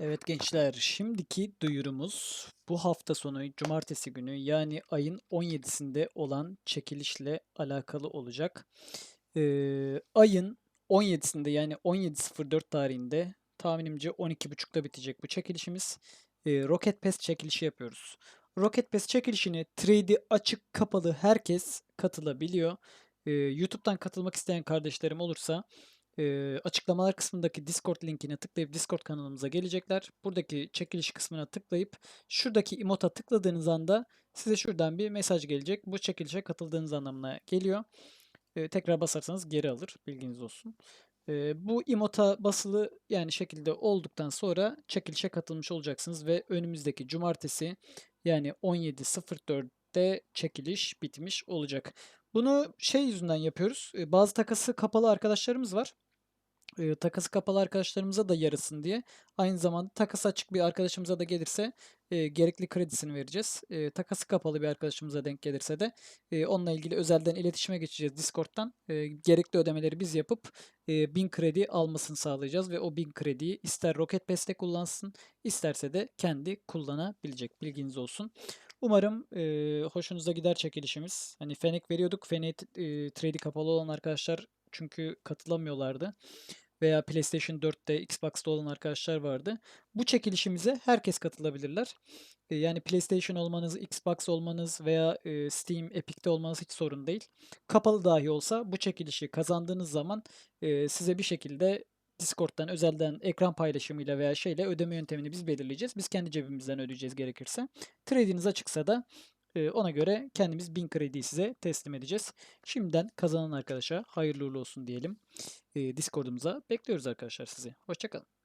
Evet gençler, şimdiki duyurumuz bu hafta sonu cumartesi günü yani ayın 17'sinde olan çekilişle alakalı olacak. Ee, ayın 17'sinde yani 17.04 tarihinde tahminimce 12.30'da bitecek bu çekilişimiz. Ee, Rocket Pass çekilişi yapıyoruz. Rocket Pass çekilişine trade'i açık kapalı herkes katılabiliyor. Ee, YouTube'dan katılmak isteyen kardeşlerim olursa Açıklamalar kısmındaki Discord linkine tıklayıp Discord kanalımıza gelecekler. Buradaki çekiliş kısmına tıklayıp şuradaki emota tıkladığınız anda size şuradan bir mesaj gelecek. Bu çekilişe katıldığınız anlamına geliyor. Tekrar basarsanız geri alır. Bilginiz olsun. Bu emota basılı yani şekilde olduktan sonra çekilişe katılmış olacaksınız ve önümüzdeki cumartesi yani 17.04'te çekiliş bitmiş olacak. Bunu şey yüzünden yapıyoruz. Bazı takası kapalı arkadaşlarımız var. E, takası kapalı arkadaşlarımıza da yarısın diye. Aynı zamanda takası açık bir arkadaşımıza da gelirse e, gerekli kredisini vereceğiz. E, takası kapalı bir arkadaşımıza denk gelirse de e, onunla ilgili özelden iletişime geçeceğiz Discord'dan. E, gerekli ödemeleri biz yapıp e, 1000 kredi almasını sağlayacağız ve o 1000 krediyi ister Rocket Pass'te kullansın, isterse de kendi kullanabilecek. Bilginiz olsun. Umarım e, hoşunuza gider çekilişimiz. Hani Fenek veriyorduk. Fenek e, trade'i kapalı olan arkadaşlar çünkü katılamıyorlardı. Veya PlayStation 4'te, Xbox'ta olan arkadaşlar vardı. Bu çekilişimize herkes katılabilirler. E, yani PlayStation olmanız, Xbox olmanız veya e, Steam, Epic'te olmanız hiç sorun değil. Kapalı dahi olsa bu çekilişi kazandığınız zaman e, size bir şekilde Discord'dan özelden ekran paylaşımıyla veya şeyle ödeme yöntemini biz belirleyeceğiz. Biz kendi cebimizden ödeyeceğiz gerekirse. Trade'iniz açıksa da e, ona göre kendimiz 1000 krediyi size teslim edeceğiz. Şimdiden kazanan arkadaşa hayırlı uğurlu olsun diyelim. E, Discord'umuza bekliyoruz arkadaşlar sizi. Hoşçakalın.